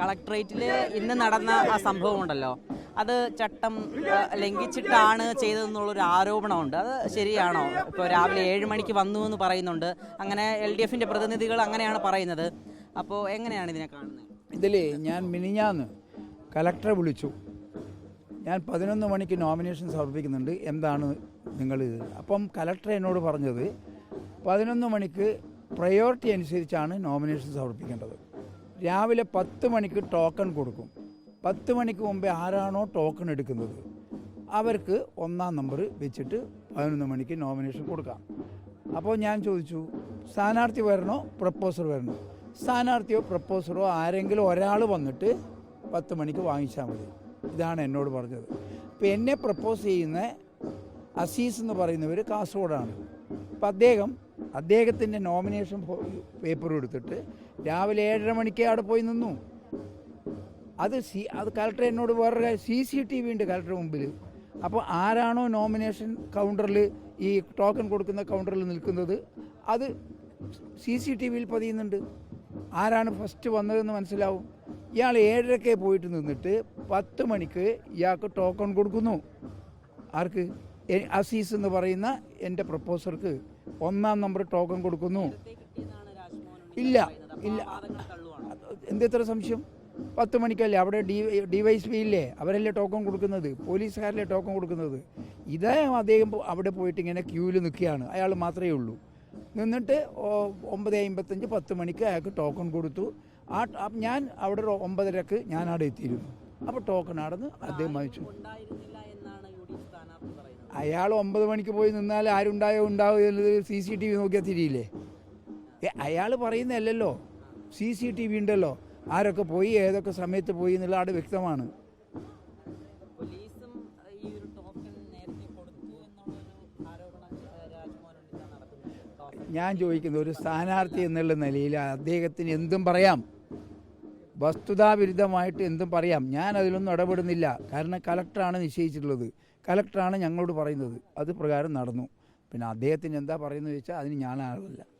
കളക്ട്രേറ്റിൽ ഇന്ന് നടന്ന ആ സംഭവം ഉണ്ടല്ലോ അത് ചട്ടം ലംഘിച്ചിട്ടാണ് ചെയ്തതെന്നുള്ളൊരു ആരോപണമുണ്ട്. അത് ശരിയാണോ? ഇപ്പോൾ രാവിലെ ഏഴ് മണിക്ക് വന്നു എന്ന് പറയുന്നുണ്ട്. അങ്ങനെ എൽ ഡി എഫിന്റെ പ്രതിനിധികൾ അങ്ങനെയാണ് പറയുന്നത്. അപ്പോൾ എങ്ങനെയാണ് ഇതിനെ കാണുന്നത്? ഇതിൽ ഞാൻ മിനിഞ്ഞാന്ന് കലക്ടറെ വിളിച്ചു. ഞാൻ പതിനൊന്ന് മണിക്ക് നോമിനേഷൻ സമർപ്പിക്കുന്നുണ്ട്. എന്താണ് നിങ്ങൾ അപ്പം കലക്ടർ എന്നോട് പറഞ്ഞത് പതിനൊന്ന് മണിക്ക് പ്രയോറിറ്റി അനുസരിച്ചാണ് നോമിനേഷൻ സമർപ്പിക്കേണ്ടത്. രാവിലെ പത്ത് മണിക്ക് ടോക്കൺ കൊടുക്കും. പത്ത് മണിക്ക് മുമ്പേ ആരാണോ ടോക്കൺ എടുക്കുന്നത്? അവർക്ക് ഒന്നാം നമ്പർ വെച്ചിട്ട് പതിനൊന്ന് മണിക്ക് നോമിനേഷൻ കൊടുക്കാം. അപ്പോൾ ഞാൻ ചോദിച്ചു സ്ഥാനാർത്ഥി വരണോ പ്രപ്പോസർ വരണോ? സ്ഥാനാർത്ഥിയോ പ്രപ്പോസറോ ആരെങ്കിലും ഒരാൾ വന്നിട്ട് പത്ത് മണിക്ക് വാങ്ങിച്ചാൽ മതി. ഇതാണ് എന്നോട് പറഞ്ഞത്. അപ്പോൾ എന്നെ പ്രപ്പോസ് ചെയ്യുന്ന അസീസ് എന്ന് പറയുന്നവർ കാസർഗോഡാണ്. അപ്പം അദ്ദേഹം അദ്ദേഹത്തിന്റെ നോമിനേഷൻ പേപ്പർ എടുത്തിട്ട് രാവിലെ ഏഴര മണിക്ക് അവിടെ പോയി നിന്നു. അത് സി അത് കലക്ടർ എന്നോട് വേറൊരു സി സി ടി വി ഉണ്ട് കലക്ടർ മുമ്പിൽ. അപ്പോൾ ആരാണോ നോമിനേഷൻ കൗണ്ടറിൽ ഈ ടോക്കൺ കൊടുക്കുന്ന കൗണ്ടറിൽ നിൽക്കുന്നത് അത് സി സി ടി വിയിൽ പതിയുന്നുണ്ട്. ആരാണ് ഫസ്റ്റ് വന്നതെന്ന് മനസ്സിലാവും. ഇയാൾ ഏഴരക്കെ പോയിട്ട് നിന്നിട്ട് പത്ത് മണിക്ക് ഇയാൾക്ക് ടോക്കൺ കൊടുക്കുന്നു. ആർക്ക്? അസീസ് എന്ന് പറയുന്ന എന്റെ പ്രപ്പോസർക്ക് ഒന്നാം നമ്പർ ടോക്കൺ കൊടുക്കുന്നു. ഇല്ല ഇല്ല. എന്തെത്ര സംശയം? പത്ത് മണിക്കല്ലേ? അവിടെ ഡി ഡി വൈസ് പി ഇല്ലേ അവരല്ലേ ടോക്കൺ കൊടുക്കുന്നത്? പോലീസുകാരല്ലേ ടോക്കൺ കൊടുക്കുന്നത്? ഇതേ അദ്ദേഹം അവിടെ പോയിട്ട് ഇങ്ങനെ ക്യൂവിൽ നിൽക്കുകയാണ്. അയാൾ മാത്രമേ ഉള്ളൂ. നിന്നിട്ട് ഒമ്പത് അമ്പത്തഞ്ച് പത്ത് മണിക്ക് അയാൾക്ക് ടോക്കൺ കൊടുത്തു. ആ ഞാൻ അവിടെ ഒമ്പതരക്ക് ഞാൻ അവിടെ എത്തിയിരുന്നു. അപ്പോൾ ടോക്കൺ ആടന്ന് അദ്ദേഹം വാങ്ങിച്ചു. അയാൾ ഒമ്പത് മണിക്ക് പോയി നിന്നാൽ ആരുണ്ടായോ ഉണ്ടാവോ എന്നത് സി സി ടി വി നോക്കിയാൽ തിരിയില്ലേ? അയാൾ പറയുന്നതല്ലല്ലോ. സി സി ടി വി ഉണ്ടല്ലോ. ആരൊക്കെ പോയി ഏതൊക്കെ സമയത്ത് പോയി എന്നുള്ള അവിടെ വ്യക്തമാണ് ഞാൻ ചോദിക്കുന്നത് ഒരു സ്ഥാനാർത്ഥി എന്നുള്ള നിലയിൽ അദ്ദേഹത്തിന് എന്തും പറയാം. വസ്തുതാവിരുദ്ധമായിട്ട് എന്തും പറയാം. ഞാൻ അതിലൊന്നും ഇടപെടുന്നില്ല. കാരണം കലക്ടറാണ് നിശ്ചയിച്ചിട്ടുള്ളത്. കലക്ടറാണ് ഞങ്ങളോട് പറയുന്നത്. അത് പ്രകാരം നടന്നു. പിന്നെ അദ്ദേഹത്തിന് എന്താ പറയുന്നത് വെച്ചാൽ അതിന് ഞാൻ ആളല്ല